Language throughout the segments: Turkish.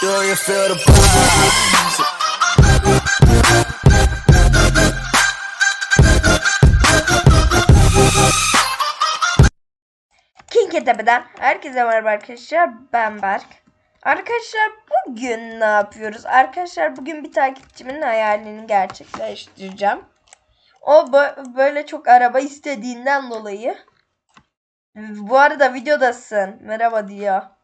Do you herkese merhaba arkadaşlar. Ben Berk. Arkadaşlar bugün ne yapıyoruz? Arkadaşlar bugün bir takipçimin hayalini gerçekleştireceğim. O bö- böyle çok araba istediğinden dolayı. Bu arada videodasın. Merhaba diyor.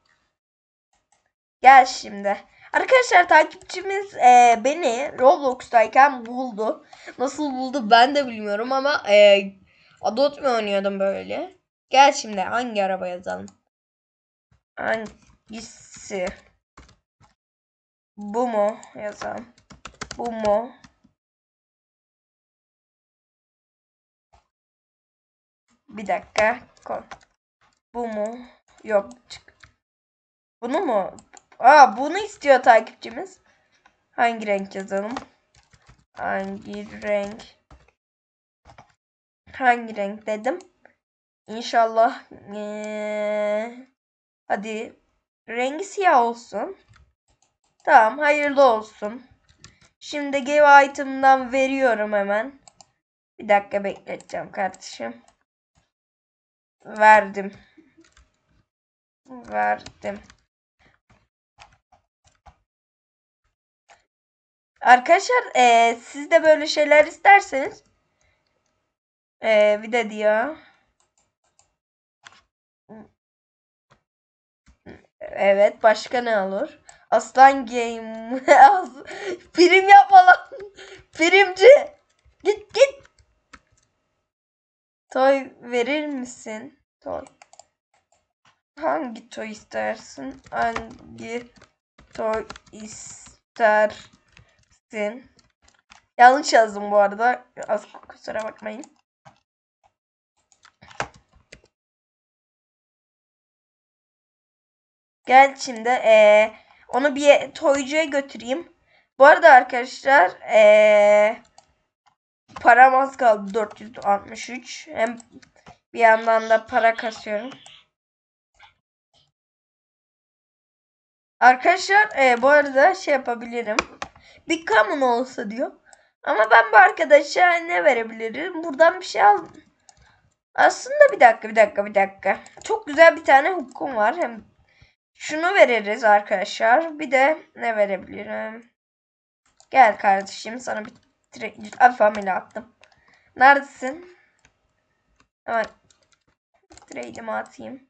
Gel şimdi. Arkadaşlar takipçimiz e, beni Roblox'tayken buldu. Nasıl buldu ben de bilmiyorum ama e, Adot mu oynuyordum böyle. Gel şimdi hangi araba yazalım? Hangisi? Bu mu yazalım? Bu mu? Bir dakika. Koy. Bu mu? Yok. Bunu mu? Aa bunu istiyor takipçimiz. Hangi renk yazalım? Hangi renk? Hangi renk dedim? İnşallah eee, hadi rengi siyah olsun. Tamam hayırlı olsun. Şimdi give item'dan veriyorum hemen. Bir dakika bekleteceğim kardeşim. Verdim. Verdim. Arkadaşlar eee, siz de böyle şeyler isterseniz eee, bir de diyor. Evet başka ne olur? Aslan Game. Prim yapma lan. Primci. Git git. Toy verir misin? Toy. Hangi toy istersin? Hangi toy istersin? Yanlış yazdım bu arada. Az kusura bakmayın. Gel şimdi eee, onu bir toycuya götüreyim. Bu arada arkadaşlar eee param az kaldı 463. Hem bir yandan da para kasıyorum. Arkadaşlar eee, bu arada şey yapabilirim. Bir kamun olsa diyor. Ama ben bu arkadaşa ne verebilirim? Buradan bir şey al. Aslında bir dakika bir dakika bir dakika. Çok güzel bir tane hukum var. Hem şunu veririz arkadaşlar. Bir de ne verebilirim? Gel kardeşim sana bir family attım. Neredesin? Hemen trade'imi atayım.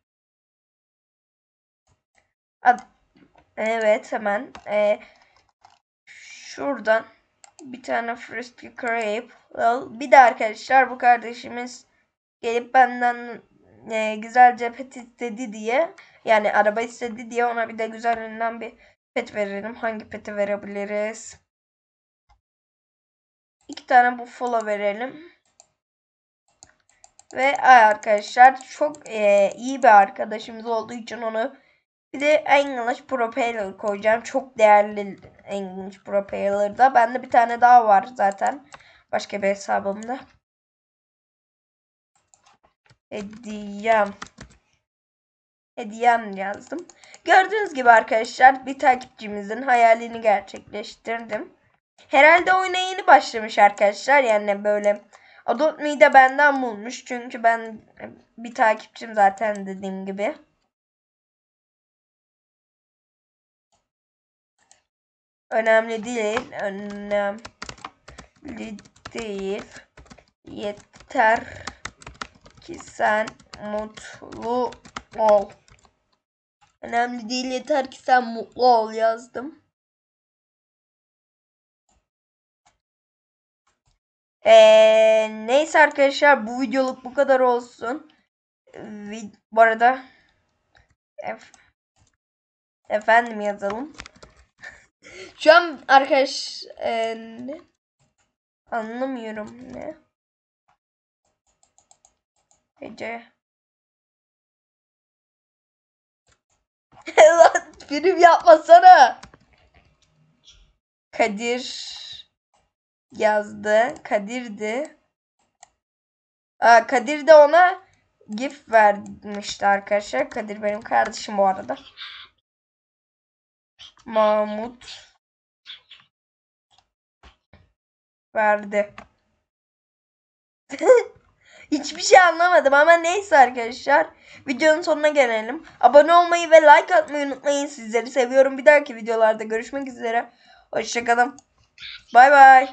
Ad evet hemen. Ee, şuradan bir tane Frisky Crave. al. Bir de arkadaşlar bu kardeşimiz gelip benden e, güzelce pet istedi diye yani araba istedi diye ona bir de güzelinden bir pet verelim. Hangi peti verebiliriz? İki tane buffalo verelim. Ve arkadaşlar çok e, iyi bir arkadaşımız olduğu için onu bir de English Propeller koyacağım. Çok değerli English Propeller'da. Bende bir tane daha var zaten. Başka bir hesabımda. Hediyem. Hediyem yazdım. Gördüğünüz gibi arkadaşlar bir takipçimizin hayalini gerçekleştirdim. Herhalde oyuna yeni başlamış arkadaşlar. Yani böyle Adult Me'yi de benden bulmuş. Çünkü ben bir takipçim zaten dediğim gibi. Önemli değil. Önemli değil. Yeter ki sen mutlu ol. Önemli değil yeter ki sen mutlu ol yazdım. Ee, neyse arkadaşlar bu videoluk bu kadar olsun. Bu arada ef- efendim yazalım. Şu an arkadaş ne? anlamıyorum ne? Ece. Lan film yapmasana. Kadir yazdı. Kadir'di. Aa, Kadir de ona gift vermişti arkadaşlar. Kadir benim kardeşim bu arada. Mahmut verdi. Hiçbir şey anlamadım ama neyse arkadaşlar. Videonun sonuna gelelim. Abone olmayı ve like atmayı unutmayın. Sizleri seviyorum. Bir dahaki videolarda görüşmek üzere. Hoşçakalın. Bay bay.